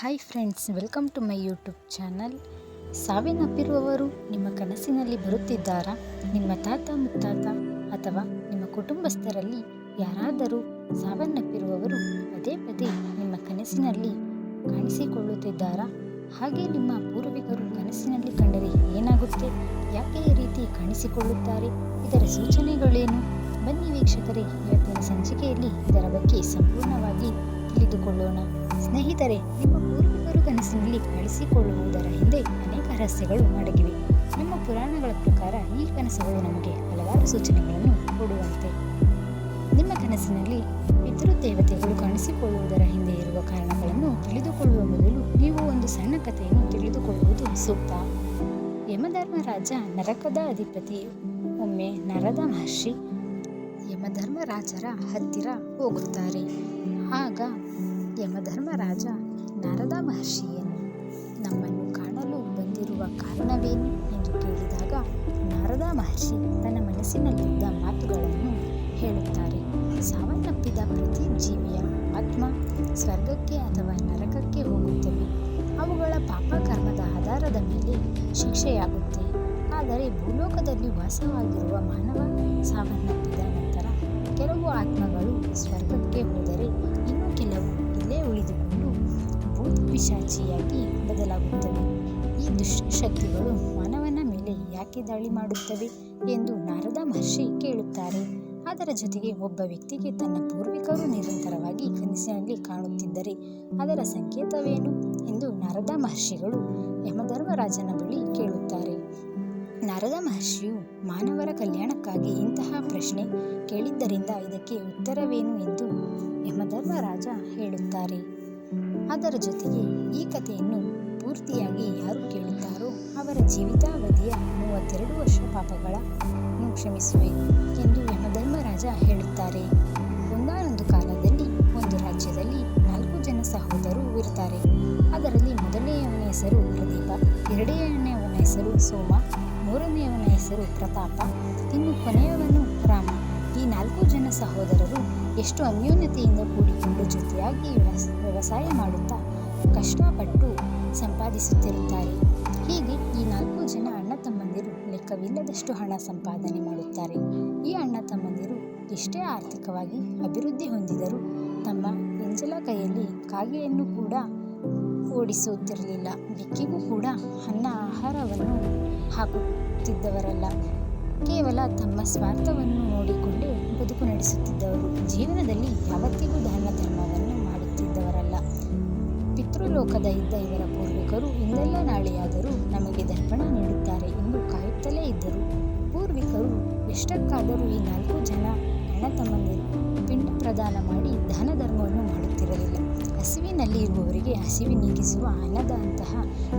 Hi friends, welcome to my YouTube channel. ಸಾವನ್ನಪ್ಪಿರುವವರು ನಿಮ್ಮ ಕನಸಿನಲ್ಲಿ ಬರುತ್ತಿದ್ದಾರಾ? ನಿಮ್ಮ ತಾತ, ಮುತ್ತಾತ ಅಥವಾ ನಿಮ್ಮ ಕುಟುಂಬಸ್ಥರಲ್ಲಿ ಯಾರಾದರೂ ಸಾವನ್ನಪ್ಪಿರುವವರು ಪದೇ ಪದೇ ನಿಮ್ಮ ಕನಸಿನಲ್ಲಿ ಕಾಣಿಸಿಕೊಳ್ಳುತ್ತಿದ್ದಾರಾ? ಹಾಗೆ ನಿಮ್ಮ ಪೂರ್ವಿಕರು ಕನಸಿನಲ್ಲಿ ಕಂಡರೆ ಏನಾಗುತ್ತೆ? ಯಾಕೆ ಈ ರೀತಿ ಕಾಣಿಸಿಕೊಳ್ಳುತ್ತಾರೆ? ಇದರ ಸೂಚನೆಗಳೇನು? ಬನ್ನಿ ವೀಕ್ಷಕರೇ, ಇವತ್ತಿನ ಸಂಚಿಕೆಯಲ್ಲಿ ಇದರ ಬಗ್ಗೆ ಸಂಪೂರ್ಣವಾಗಿ ತಿಳಿದುಕೊಳ್ಳೋಣ. ಸ್ನೇಹಿತರೆ, ನಿಮ್ಮ ಪೂರ್ವಿಕರು ಕನಸಿನಲ್ಲಿ ಕಾಣಿಸಿಕೊಳ್ಳುವುದರ ಹಿಂದೆ ಅನೇಕ ರಹಸ್ಯಗಳು ಅಡಗಿವೆ ನಮ್ಮ ಪುರಾಣಗಳ ಪ್ರಕಾರ ಈ ಕನಸುಗಳು ನಮಗೆ ಹಲವಾರು ಸೂಚನೆಗಳನ್ನು ಕೊಡುವಂತೆ. ನಿಮ್ಮ ಕನಸಿನಲ್ಲಿ ಪಿತೃದೇವತೆಗಳು ಕಾಣಿಸಿಕೊಳ್ಳುವುದರ ಹಿಂದೆ ಇರುವ ಕಾರಣಗಳನ್ನು ತಿಳಿದುಕೊಳ್ಳುವ ಮೊದಲು ನೀವು ಒಂದು ಸಣ್ಣ ಕಥೆಯನ್ನು ತಿಳಿದುಕೊಳ್ಳುವುದು ಸೂಕ್ತ. ಯಮಧರ್ಮರಾಜ ನರಕದ ಅಧಿಪತಿ, ಒಮ್ಮೆ ನರದ ಮಹರ್ಷಿ ಯಮಧರ್ಮರಾಜರ ಹತ್ತಿರ ಹೋಗುತ್ತಾರೆ. ಆಗ ಯಮಧರ್ಮರಾಜ ನಾರದ ಮಹರ್ಷಿಯನ್ನು ನಮ್ಮನ್ನು ಕಾಣಲು ಬಂದಿರುವ ಕಾರಣವೇನು ಎಂದು ಕೇಳಿದಾಗ ನಾರದ ಮಹರ್ಷಿ ತನ್ನ ಮನಸ್ಸಿನಲ್ಲಿದ್ದ ಮಾತುಗಳನ್ನು ಹೇಳುತ್ತಾರೆ. ಸಾವನ್ನಪ್ಪಿದ ಪ್ರತಿ ಜೀವಿಯ ಆತ್ಮ ಸ್ವರ್ಗಕ್ಕೆ ಅಥವಾ ನರಕಕ್ಕೆ ಹೋಗುತ್ತವೆ. ಅವುಗಳ ಪಾಪ ಕರ್ಮದ ಆಧಾರದ ಮೇಲೆ ಶಿಕ್ಷೆಯಾಗುತ್ತೆ. ಆದರೆ ಭೂಲೋಕದಲ್ಲಿ ವಾಸವಾಗಿರುವ ಮಾನವ ಸಾವನ್ನಪ್ಪಿದ ಕೆಲವು ಆತ್ಮಗಳು ಸ್ವರ್ಗಕ್ಕೆ ಹೋದರೆ ಇನ್ನು ಕೆಲವು ಇಲ್ಲೇ ಉಳಿದುಕೊಂಡು ಭೂತ ಪಿಶಾಚಿಯಾಗಿ ಬದಲಾಗುತ್ತವೆ. ಈ ದುಷ್ಟಶಕ್ತಿಗಳು ಮಾನವನ ಮೇಲೆ ಯಾಕೆ ದಾಳಿ ಮಾಡುತ್ತವೆ ಎಂದು ನಾರದ ಮಹರ್ಷಿ ಕೇಳುತ್ತಾರೆ. ಅದರ ಜೊತೆಗೆ ಒಬ್ಬ ವ್ಯಕ್ತಿಗೆ ತನ್ನ ಪೂರ್ವಿಕರು ನಿರಂತರವಾಗಿ ಕನಸಿನಲ್ಲಿ ಕಾಣುತ್ತಿದ್ದರೆ ಅದರ ಸಂಕೇತವೇನು ಎಂದು ನಾರದ ಮಹರ್ಷಿಗಳು ಯಮಧರ್ಮರಾಜನ ಬಳಿ ಕೇಳುತ್ತಾರೆ. ನಾರದ ಮಹರ್ಷಿಯು ಮಾನವರ ಕಲ್ಯಾಣಕ್ಕಾಗಿ ಇಂತಹ ಪ್ರಶ್ನೆ ಕೇಳಿದ್ದರಿಂದ ಇದಕ್ಕೆ ಉತ್ತರವೇನು ಎಂದು ಯಮಧರ್ಮರಾಜ ಹೇಳುತ್ತಾರೆ. ಅದರ ಜೊತೆಗೆ ಈ ಕಥೆಯನ್ನು ಪೂರ್ತಿಯಾಗಿ ಯಾರು ಕೇಳುತ್ತಾರೋ ಅವರ ಜೀವಿತಾವಧಿಯ ಮೂವತ್ತೆರಡು ವರ್ಷ ಪಾಪಗಳನ್ನು ಕ್ಷಮಿಸುವೆ ಎಂದು ಯಮಧರ್ಮರಾಜ ಹೇಳುತ್ತಾರೆ. ಒಂದಾನೊಂದು ಕಾಲದಲ್ಲಿ ಒಂದು ರಾಜ್ಯದಲ್ಲಿ ನಾಲ್ಕು ಜನ ಸಹೋದರರು ಇರುತ್ತಾರೆ. ಅದರಲ್ಲಿ ಮೊದಲನೆಯವನ ಹೆಸರು ಪ್ರದೀಪ, ಎರಡನೆಯವನ ಹೆಸರು ಸೋಮ ಮೂರನೆಯವನ ಹೆಸರು ಪ್ರತಾಪ, ಇನ್ನು ಕೊನೆಯವನು ರಾಮ. ಈ ನಾಲ್ಕು ಜನ ಸಹೋದರರು ಎಷ್ಟು ಅನ್ಯೋನ್ಯತೆಯಿಂದ ಕೂಡಿಕೊಂಡು ಜೊತೆಯಾಗಿ ವ್ಯವಸಾಯ ಮಾಡುತ್ತಾ ಕಷ್ಟಪಟ್ಟು ಸಂಪಾದಿಸುತ್ತಿರುತ್ತಾರೆ. ಹೀಗೆ ಈ ನಾಲ್ಕು ಜನ ಅಣ್ಣ ತಮ್ಮಂದಿರು ಲೆಕ್ಕವಿಲ್ಲದಷ್ಟು ಹಣ ಸಂಪಾದನೆ ಮಾಡುತ್ತಾರೆ. ಈ ಅಣ್ಣ ತಮ್ಮಂದಿರು ಎಷ್ಟೇ ಆರ್ಥಿಕವಾಗಿ ಅಭಿವೃದ್ಧಿ ಹೊಂದಿದರೂ ತಮ್ಮ ಎಂಜಲ ಕೈಯಲ್ಲಿ ಕಾಗೆಯನ್ನು ಕೂಡ ಓಡಿಸುತ್ತಿರಲಿಲ್ಲ ಬೆಕ್ಕಿಗೂ ಕೂಡ ಅನ್ನ ಆಹಾರವನ್ನು ಹಾಕುತ್ತಿದ್ದವರಲ್ಲ. ಕೇವಲ ತಮ್ಮ ಸ್ವಾರ್ಥವನ್ನು ನೋಡಿಕೊಂಡೇ ಬದುಕು ನಡೆಸುತ್ತಿದ್ದವರು. ಜೀವನದಲ್ಲಿ ಯಾವತ್ತಿಗೂ ದಾನ ಧರ್ಮವನ್ನು ಮಾಡುತ್ತಿದ್ದವರಲ್ಲ. ಪಿತೃಲೋಕದ ಇದ್ದ ಇವರ ಪೂರ್ವಿಕರು ಇಂದೆಲ್ಲ ನಾಳೆಯಾದರೂ ನಮಗೆ ದರ್ಪಣ ನೀಡುತ್ತಾರೆ ಎಂದು ಕಾಯುತ್ತಲೇ ಇದ್ದರು. ಪೂರ್ವಿಕರು ಎಷ್ಟಕ್ಕಾದರೂ ಈ ನಾಲ್ಕು ಜನ ಅಣ್ಣ ತಮ್ಮಂದಿರು ಪಿಂಡ ಪ್ರದಾನ ಮಾಡಿ ದಾನ ಧರ್ಮವನ್ನು ಮಾಡುತ್ತಿರಲಿಲ್ಲ. ಹಸಿವಿನಲ್ಲಿ ಇರುವವರಿಗೆ ಹಸಿವಿ ನೀಗಿಸುವ ಹಣದ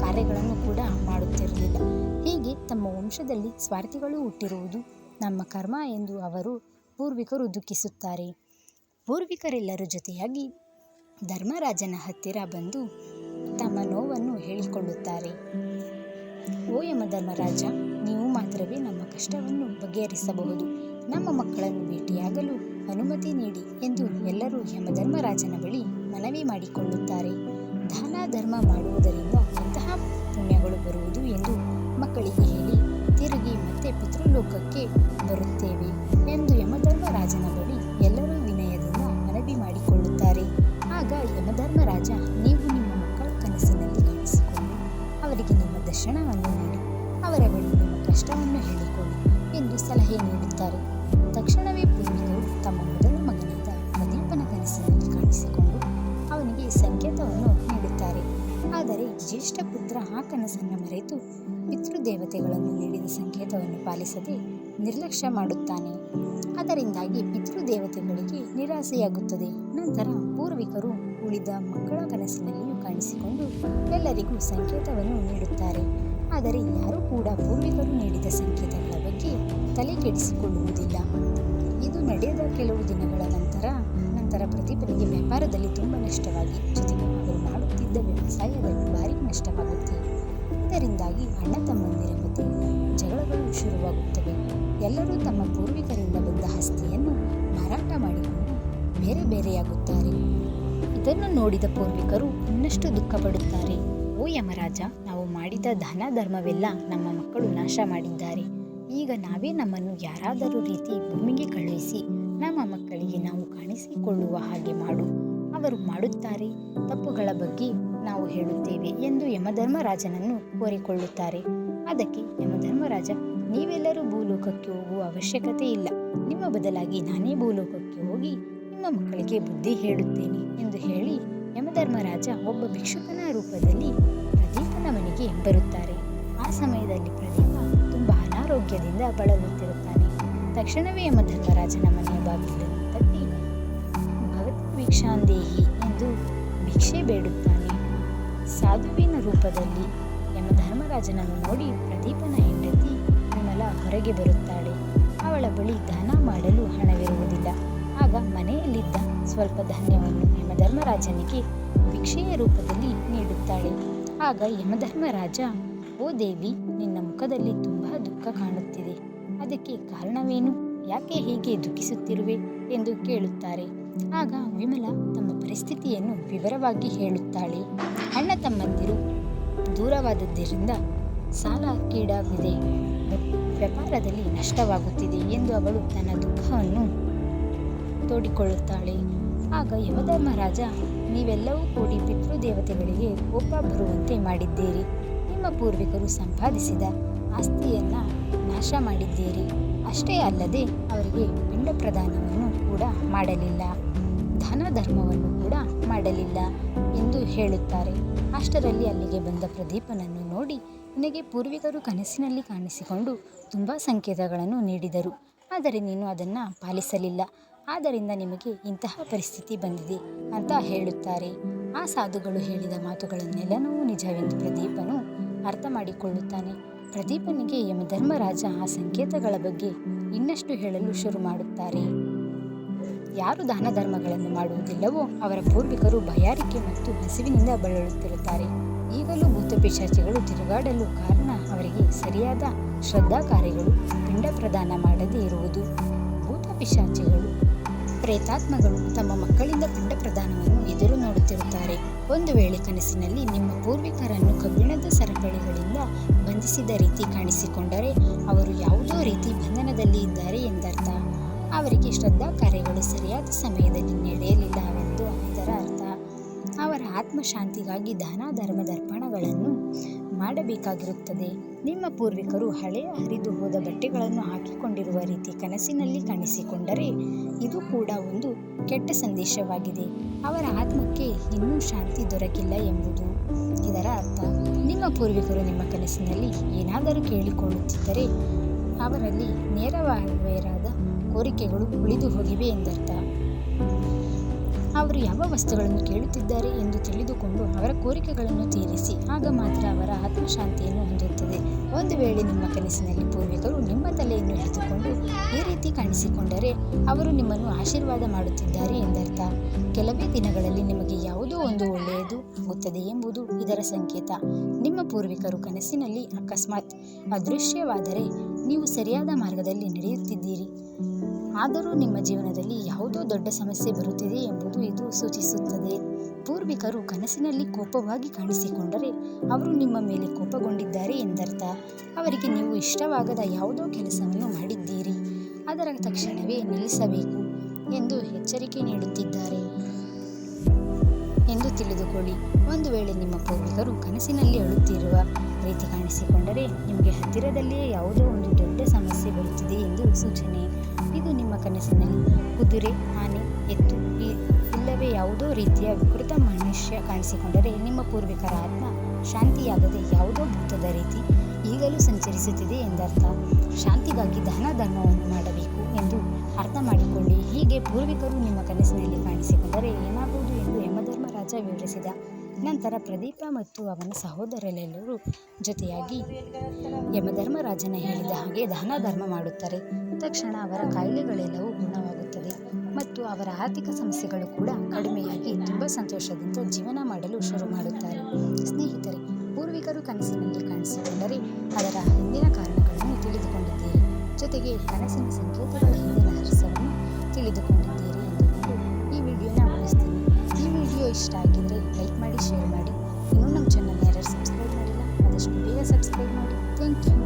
ಕಾರ್ಯಗಳನ್ನು ಕೂಡ ಮಾಡುತ್ತಿರಲಿಲ್ಲ. ಹೀಗೆ ತಮ್ಮ ವಂಶದಲ್ಲಿ ಸ್ವಾರ್ಥಿಗಳು ಹುಟ್ಟಿರುವುದು ನಮ್ಮ ಕರ್ಮ ಎಂದು ಅವರು ಪೂರ್ವಿಕರು ದುಃಖಿಸುತ್ತಾರೆ. ಪೂರ್ವಿಕರೆಲ್ಲರ ಜೊತೆಯಾಗಿ ಧರ್ಮರಾಜನ ಹತ್ತಿರ ಬಂದು ತಮ್ಮ ನೋವನ್ನು ಹೇಳಿಕೊಳ್ಳುತ್ತಾರೆ. ಓ ಯಮಧರ್ಮರಾಜ ನೀವು ಮಾತ್ರವೇ ನಮ್ಮ ಕಷ್ಟವನ್ನು ಬಗೆಹರಿಸಬಹುದು. ನಮ್ಮ ಮಕ್ಕಳನ್ನು ಭೇಟಿಯಾಗಲು ಅನುಮತಿ ನೀಡಿ ಎಂದು ಎಲ್ಲರೂ ಯಮಧರ್ಮರಾಜನ ಬಳಿ ಮನವಿ ಮಾಡಿಕೊಳ್ಳುತ್ತಾರೆ. ದಾನ, ಧರ್ಮ ಮಾಡುವುದರಿಂದ ಅಂತಹ ಪುಣ್ಯಗಳು ಬರುವುದು ಎಂದು ಮಕ್ಕಳಿಗೆ ಹೇಳಿ ತಿರುಗಿ ಮತ್ತೆ ಪಿತೃಲೋಕಕ್ಕೆ ಬರುತ್ತೇವೆ ಎಂದು ಯಮಧರ್ಮರಾಜನ ಬಳಿ ಎಲ್ಲರೂ ವಿನಯದಿಂದ ಮನವಿ ಮಾಡಿಕೊಳ್ಳುತ್ತಾರೆ. ಆಗ ಯಮಧರ್ಮರಾಜ, ನೀವು ನಿಮ್ಮ ಮಕ್ಕಳ ಕನಸಿನಲ್ಲಿ ಕಾಣಿಸಿಕೊಂಡು ಅವರಿಗೆ ನಿಮ್ಮ ದರ್ಶನವನ್ನು ನೀಡಿ, ಅವರ ಬಳಿ ನಿಮ್ಮ ಕಷ್ಟವನ್ನು ಹೇಳಿಕೊಳ್ಳಿ ಎಂದು ಸಲಹೆ ನೀಡುತ್ತಾರೆ. ತಕ್ಷಣವೇ ಪೂರ್ವಿಕರು ತಮ್ಮ ಮೊದಲ ಮಗನಾದ ಪ್ರದೀಪನ ಕನಸಿನಲ್ಲಿ ಕಾಣಿಸಿಕೊಂಡು ಸಂಕೇತವನ್ನು ನೀಡುತ್ತಾರೆ. ಆದರೆ ಜ್ಯೇಷ್ಠ ಪುತ್ರ ಆ ಕನಸನ್ನು ಮರೆತು ಪಿತೃದೇವತೆಗಳನ್ನು ನೀಡಿದ ಸಂಕೇತವನ್ನು ಪಾಲಿಸದೆ ನಿರ್ಲಕ್ಷ್ಯ ಮಾಡುತ್ತಾನೆ. ಅದರಿಂದಾಗಿ ಪಿತೃದೇವತೆಗಳಿಗೆ ನಿರಾಸೆಯಾಗುತ್ತದೆ. ನಂತರ ಪೂರ್ವಿಕರು ಉಳಿದ ಮಕ್ಕಳ ಕನಸಿನಲ್ಲಿಯೂ ಕಾಣಿಸಿಕೊಂಡು ಎಲ್ಲರಿಗೂ ಸಂಕೇತವನ್ನು ನೀಡುತ್ತಾರೆ. ಆದರೆ ಯಾರೂ ಕೂಡ ಪೂರ್ವಿಕರು ನೀಡಿದ ಸಂಕೇತಗಳ ಬಗ್ಗೆ ತಲೆ ಕೆಡಿಸಿಕೊಳ್ಳುವುದಿಲ್ಲ ಇದು ನಡೆದ ಕೆಲವು ದಿನಗಳ ನಂತರ ನಂತರ ಪ್ರತಿಭೆಗೆ ವ್ಯಾಪಾರದಲ್ಲಿ ತುಂಬ ನಷ್ಟವಾಗಿ ಜೊತೆಗೆ ಅವರು ಮಾಡುತ್ತಿದ್ದ ವ್ಯವಸಾಯದಲ್ಲಿ ಭಾರಿ ನಷ್ಟವಾಗುತ್ತೆ. ಇದರಿಂದಾಗಿ ಅಣ್ಣ ತಮ್ಮಂದಿರ ಮಧ್ಯೆ ಜಗಳಗಳು ಶುರುವಾಗುತ್ತವೆ. ಎಲ್ಲರೂ ತಮ್ಮ ಪೂರ್ವಿಕರಿಂದ ಬಂದ ಆಸ್ತಿಯನ್ನು ಮಾರಾಟ ಮಾಡಿಕೊಂಡು ಬೇರೆ ಬೇರೆಯಾಗುತ್ತಾರೆ. ಇದನ್ನು ನೋಡಿದ ಪೂರ್ವಿಕರು ಇನ್ನಷ್ಟು ದುಃಖಪಡುತ್ತಾರೆ. ಓ ಯಮರಾಜ, ನಾವು ಮಾಡಿದ ದಾನ ಧರ್ಮವೆಲ್ಲ ನಮ್ಮ ಮಕ್ಕಳು ನಾಶ ಮಾಡಿದ್ದಾರೆ. ಈಗ ನಾವೇ ನಮ್ಮನ್ನು ಯಾರಾದರೂ ರೀತಿ ಭೂಮಿಗೆ ಕಳುಹಿಸಿ ನಮ್ಮ ಮಕ್ಕಳಿಗೆ ನಾವು ಕಾಣಿಸಿಕೊಳ್ಳುವ ಹಾಗೆ ಮಾಡು. ಅವರು ಮಾಡುತ್ತಾರೆ, ತಪ್ಪುಗಳ ಬಗ್ಗೆ ನಾವು ಹೇಳುತ್ತೇವೆ ಎಂದು ಯಮಧರ್ಮರಾಜನನ್ನು ಕೋರಿಕೊಳ್ಳುತ್ತಾರೆ. ಅದಕ್ಕೆ ಯಮಧರ್ಮರಾಜ, ನೀವೆಲ್ಲರೂ ಭೂಲೋಕಕ್ಕೆ ಹೋಗುವ ಅವಶ್ಯಕತೆ ಇಲ್ಲ. ನಿಮ್ಮ ಬದಲಾಗಿ ನಾನೇ ಭೂಲೋಕಕ್ಕೆ ಹೋಗಿ ನಿಮ್ಮ ಮಕ್ಕಳಿಗೆ ಬುದ್ಧಿ ಹೇಳುತ್ತೇನೆ ಎಂದು ಹೇಳಿ ಯಮಧರ್ಮರಾಜ ಒಬ್ಬ ಭಿಕ್ಷುಕನ ರೂಪದಲ್ಲಿ ಪ್ರದೀಪನ ಮನೆಗೆ ಬರುತ್ತಾರೆ. ಆ ಸಮಯದಲ್ಲಿ ಪ್ರದೀಪ ತುಂಬ ಅನಾರೋಗ್ಯದಿಂದ ಬಳಲುತ್ತಿರುತ್ತಾನೆ. ತಕ್ಷಣವೇ ಯಮಧರ್ಮರಾಜನ ಮನೆಯ ಬಾಗಿಲನ್ನು ತಟ್ಟಿ. ಭಗತ್ ಭಿಕ್ಷಾಂದೇಹಿ ಎಂದು ಭಿಕ್ಷೆ ಬೇಡುತ್ತಾನೆ. ಸಾಧುವಿನ ರೂಪದಲ್ಲಿ ಯಮಧರ್ಮರಾಜನನ್ನು ನೋಡಿ ಪ್ರದೀಪನ ಹೆಂಡತಿ ವಿಮಲ ಹೊರಗೆ ಬರುತ್ತಾಳೆ. ಅವಳ ಬಳಿ ದಾನ ಮಾಡಲು ಹಣವಿರುವುದಿಲ್ಲ. ಆಗ ಮನೆಯಲ್ಲಿದ್ದ ಸ್ವಲ್ಪ ಧಾನ್ಯವನ್ನು ಯಮಧರ್ಮರಾಜನಿಗೆ ಭಿಕ್ಷೆಯ ರೂಪದಲ್ಲಿ ನೀಡುತ್ತಾಳೆ. ಆಗ ಯಮಧರ್ಮರಾಜ ಓ ದೇವಿ, ನಿನ್ನ ಮುಖದಲ್ಲಿ ತುಂಬ ದುಃಖ ಕಾಣುತ್ತಿದೆ. ಅದಕ್ಕೆ ಕಾರಣವೇನು? ಯಾಕೆ ಹೀಗೆ ದುಃಖಿಸುತ್ತಿರುವೆ? ಎಂದು ಕೇಳುತ್ತಾರೆ. ಆಗ ವಿಮಲ ತಮ್ಮ ಪರಿಸ್ಥಿತಿಯನ್ನು ವಿವರವಾಗಿ ಹೇಳುತ್ತಾಳೆ. ಅಣ್ಣ ತಮ್ಮಂದಿರು ದೂರವಾದದ್ದರಿಂದ ಸಾಲ ಕೀಡಾಗಿದೆ. ವ್ಯಾಪಾರದಲ್ಲಿ ನಷ್ಟವಾಗುತ್ತಿದೆ ಎಂದು ಅವಳು ತನ್ನ ದುಃಖವನ್ನು ತೋಡಿಕೊಳ್ಳುತ್ತಾಳೆ. ಆಗ ಯಮಧರ್ಮರಾಜ, ನೀವೆಲ್ಲವೂ ಕೂಡಿ ಪಿತೃದೇವತೆಗಳಿಗೆ ಕೋಪ ಬರುವಂತೆ ಮಾಡಿದ್ದೀರಿ. ನಿಮ್ಮ ಪೂರ್ವಿಕರು ಸಂಪಾದಿಸಿದ ಆಸ್ತಿಯನ್ನ ನಾಶ ಮಾಡಿದ್ದೀರಿ. ಅಷ್ಟೇ ಅಲ್ಲದೆ ಅವರಿಗೆ ಪಿಂಡ ಪ್ರದಾನವನ್ನು ಕೂಡ ಮಾಡಲಿಲ್ಲ. ಧನ ಧರ್ಮವನ್ನು ಕೂಡ ಮಾಡಲಿಲ್ಲ ಎಂದು ಹೇಳುತ್ತಾರೆ. ಅಷ್ಟರಲ್ಲಿ ಅಲ್ಲಿಗೆ ಬಂದ ಪ್ರದೀಪನನ್ನು ನೋಡಿ ನಿನಗೆ ಪೂರ್ವಿಕರು ಕನಸಿನಲ್ಲಿ ಕಾಣಿಸಿಕೊಂಡು ತುಂಬ ಸಂಕೇತಗಳನ್ನು ನೀಡಿದರು. ಆದರೆ ನೀನು ಅದನ್ನು ಪಾಲಿಸಲಿಲ್ಲ. ಆದ್ದರಿಂದ ನಿಮಗೆ ಇಂತಹ ಪರಿಸ್ಥಿತಿ ಬಂದಿದೆ ಅಂತ ಹೇಳುತ್ತಾರೆ. ಆ ಸಾಧುಗಳು ಹೇಳಿದ ಮಾತುಗಳನ್ನೆಲ್ಲನೂ ನಿಜವೆಂದು ಪ್ರದೀಪನು ಅರ್ಥ ಮಾಡಿಕೊಳ್ಳುತ್ತಾನೆ. ಪ್ರದೀಪನಿಗೆ ಯಮಧರ್ಮರಾಜ ಆ ಸಂಕೇತಗಳ ಬಗ್ಗೆ ಇನ್ನಷ್ಟು ಹೇಳಲು ಶುರು ಮಾಡುತ್ತಾರೆ. ಯಾರು ದಾನ ಧರ್ಮಗಳನ್ನು ಮಾಡುವುದಿಲ್ಲವೋ ಅವರ ಪೂರ್ವಿಕರು ಬಯಾರಿಕೆ ಮತ್ತು ಹಸಿವಿನಿಂದ ಬಳಲುತ್ತಿರುತ್ತಾರೆ. ಈಗಲೂ ಭೂತಪಿಶಾಚಿಗಳು ತಿರುಗಾಡಲು ಕಾರಣ ಅವರಿಗೆ ಸರಿಯಾದ ಶ್ರದ್ಧಾ ಕಾರ್ಯಗಳು ಪಿಂಡ ಪ್ರದಾನ ಮಾಡದೇ ಇರುವುದು. ಭೂತಪಿಶಾಚಿಗಳು ಪ್ರೇತಾತ್ಮಗಳು ತಮ್ಮ ಮಕ್ಕಳಿಂದ ಪಿಂಡ ಪ್ರದಾನವನ್ನು ಎದುರು ನೋಡುತ್ತಿರುತ್ತಾರೆ. ಒಂದು ವೇಳೆ ಕನಸಿನಲ್ಲಿ ನಿಮ್ಮ ಪೂರ್ವಿಕರನ್ನು ಕಬ್ಬಿಣದ ಸರಪಳಿಗಳಿಂದ ಬಂಧಿಸಿದ ರೀತಿ ಕಾಣಿಸಿಕೊಂಡರೆ ಅವರು ಯಾವುದೋ ರೀತಿ ಬಂಧನದಲ್ಲಿ ಇದ್ದಾರೆ ಎಂದರ್ಥ. ಅವರಿಗೆ ಶ್ರದ್ಧಾ ಕಾರ್ಯಗಳು ಸರಿಯಾದ ಸಮಯದಲ್ಲಿ ನಡೆಯಲಿಲ್ಲವೆಂದು ಅದರ ಅರ್ಥ. ಅವರ ಆತ್ಮಶಾಂತಿಗಾಗಿ ದಾನ, ಧರ್ಮ, ದರ್ಪಣಗಳನ್ನು ಮಾಡಬೇಕಾಗಿರುತ್ತದೆ. ನಿಮ್ಮ ಪೂರ್ವಿಕರು ಹಳೆಯ ಹರಿದು ಹೋದ ಬಟ್ಟೆಗಳನ್ನು ಹಾಕಿಕೊಂಡಿರುವ ರೀತಿ ಕನಸಿನಲ್ಲಿ ಕಾಣಿಸಿಕೊಂಡರೆ ಇದು ಕೂಡ ಒಂದು ಕೆಟ್ಟ ಸಂದೇಶವಾಗಿದೆ. ಅವರ ಆತ್ಮಕ್ಕೆ ಇನ್ನೂ ಶಾಂತಿ ದೊರಕಿಲ್ಲ ಎಂಬುದು ಇದರ ಅರ್ಥ. ನಿಮ್ಮ ಪೂರ್ವಿಕರು ನಿಮ್ಮ ಕನಸಿನಲ್ಲಿ ಏನಾದರೂ ಕೇಳಿಕೊಳ್ಳುತ್ತಿದ್ದರೆ ಅವರಲ್ಲಿ ನೇರವಾದ ಕೋರಿಕೆಗಳು ಉಳಿದು ಹೋಗಿವೆ ಎಂದರ್ಥ. ಅವರು ಯಾವ ವಸ್ತುಗಳನ್ನು ಕೇಳುತ್ತಿದ್ದಾರೆ ಎಂದು ತಿಳಿದುಕೊಂಡು ಅವರ ಕೋರಿಕೆಗಳನ್ನು ತೀರಿಸಿ, ಆಗ ಮಾತ್ರ ಅವರ ಆತ್ಮಶಾಂತಿಯನ್ನು ಹೊಂದುತ್ತದೆ. ಒಂದು ವೇಳೆ ನಿಮ್ಮ ಕನಸಿನಲ್ಲಿ ಪೂರ್ವಿಕರು ನಿಮ್ಮ ತಲೆಯನ್ನು ಹಿಡಿದುಕೊಂಡು ಈ ರೀತಿ ಕಾಣಿಸಿಕೊಂಡರೆ ಅವರು ನಿಮ್ಮನ್ನು ಆಶೀರ್ವಾದ ಮಾಡುತ್ತಿದ್ದಾರೆ ಎಂದರ್ಥ. ಕೆಲವೇ ದಿನಗಳಲ್ಲಿ ನಿಮಗೆ ಯಾವುದೋ ಒಂದು ಒಳ್ಳೆಯದು ಆಗುತ್ತದೆ ಎಂಬುದು ಇದರ ಸಂಕೇತ. ನಿಮ್ಮ ಪೂರ್ವಿಕರು ಕನಸಿನಲ್ಲಿ ಅಕಸ್ಮಾತ್ ಅದೃಶ್ಯವಾದರೆ ನೀವು ಸರಿಯಾದ ಮಾರ್ಗದಲ್ಲಿ ನಡೆಯುತ್ತಿದ್ದೀರಿ. ಆದರೂ ನಿಮ್ಮ ಜೀವನದಲ್ಲಿ ಯಾವುದೋ ದೊಡ್ಡ ಸಮಸ್ಯೆ ಬರುತ್ತಿದೆ ಎಂಬುದು ಇದು ಸೂಚಿಸುತ್ತದೆ. ಪೂರ್ವಿಕರು ಕನಸಿನಲ್ಲಿ ಕೋಪವಾಗಿ ಕಾಣಿಸಿಕೊಂಡರೆ ಅವರು ನಿಮ್ಮ ಮೇಲೆ ಕೋಪಗೊಂಡಿದ್ದಾರೆ ಎಂದರ್ಥ. ಅವರಿಗೆ ನೀವು ಇಷ್ಟವಾಗದ ಯಾವುದೋ ಕೆಲಸವನ್ನು ಮಾಡಿದ್ದೀರಿ. ಅದರ ತಕ್ಷಣವೇ ನಿಲ್ಲಿಸಬೇಕು ಎಂದು ಎಚ್ಚರಿಕೆ ನೀಡುತ್ತಿದ್ದಾರೆ. ಎಂದು ತಿಳಿದುಕೊಳ್ಳಿ, ಒಂದು ವೇಳೆ ನಿಮ್ಮ ಪೂರ್ವಿಕರು ಕನಸಿನಲ್ಲಿ ಅಳುತ್ತಿರುವ ರೀತಿ ಕಾಣಿಸಿಕೊಂಡರೆ ನಿಮಗೆ ಹತ್ತಿರದಲ್ಲಿಯೇ ಯಾವುದೋ ಒಂದು ದೊಡ್ಡ ಸಮಸ್ಯೆ ಬರುತ್ತಿದೆ ಎಂದು ಸೂಚನೆ. ಇದು ನಿಮ್ಮ ಕನಸಿನಲ್ಲಿ ಕುದುರೆ ಆನೆ, ಎತ್ತು. ಇಲ್ಲವೇ ಯಾವುದೋ ರೀತಿಯ ವಿಕೃತ ಮನುಷ್ಯ ಕಾಣಿಸಿಕೊಂಡರೆ ನಿಮ್ಮ ಪೂರ್ವಿಕರ ಆತ್ಮ ಶಾಂತಿಯಾಗದೆ ಯಾವುದೋ ಭೂತದ ರೀತಿ ಈಗಲೂ ಸಂಚರಿಸುತ್ತಿದೆ ಎಂದರ್ಥ. ಶಾಂತಿಗಾಗಿ ದಾನ ಧರ್ಮವನ್ನು ಮಾಡಬೇಕು ಎಂದು ಅರ್ಥ ಮಾಡಿಕೊಳ್ಳಿ. ಹೀಗೆ ಪೂರ್ವಿಕರು ನಿಮ್ಮ ಕನಸಿನಲ್ಲಿ ಕಾಣಿಸಿಕೊಂಡರೆ ಏನಾಗುವುದು ಎಂದು ಯಮಧರ್ಮರಾಜ ವಿವರಿಸಿದ. ನಂತರ ಪ್ರದೀಪ ಮತ್ತು ಅವನ ಸಹೋದರರೆಲ್ಲರೂ ಜೊತೆಯಾಗಿ ಯಮಧರ್ಮರಾಜನ ಹೇಳಿದ ಹಾಗೆ ದಾನ ಧರ್ಮ ಮಾಡುತ್ತಾರೆ. ತಕ್ಷಣ ಅವರ ಕಾಯಿಲೆಗಳೆಲ್ಲವೂ ಗುಣವಾಗುತ್ತದೆ ಮತ್ತು ಅವರ ಆರ್ಥಿಕ ಸಮಸ್ಯೆಗಳು ಕೂಡ ಕಡಿಮೆಯಾಗಿ ತುಂಬ ಸಂತೋಷದಿಂದ ಜೀವನ ಮಾಡಲು ಶುರು ಮಾಡುತ್ತಾರೆ. ಸ್ನೇಹಿತರೆ, ಪೂರ್ವಿಕರು ಕನಸಿನಲ್ಲಿ ಕಾಣಿಸಿಕೊಂಡರೆ ಅದರ ಹಿಂದಿನ ಕಾರಣಗಳನ್ನು ತಿಳಿದುಕೊಂಡಿದ್ದೀರಿ. ಜೊತೆಗೆ ಕನಸಿನ ಸಂಕೇತಗಳ ಹಿಂದಿನ ರಹಸ್ಯವನ್ನು ತಿಳಿದುಕೊಂಡಿದ್ದೀರಿ ಎಂದುಕೊಂಡು ಈ ವಿಡಿಯೋನ ಮುಗಿಸ್ತೀನಿ. ಈ ವಿಡಿಯೋ ಇಷ್ಟ ಆಗಿದ್ದರೆ ಲೈಕ್ ಮಾಡಿ, ಶೇರ್ ಮಾಡಿ. ಇನ್ನೂ ನಮ್ಮ ಚಾನಲ್ ಯಾರು ಸಬ್ಸ್ಕ್ರೈಬ್ ಮಾಡಿಲ್ಲ, ಆದಷ್ಟು ಬೇಗ ಸಬ್ಸ್ಕ್ರೈಬ್ ಮಾಡಿ. Thank you.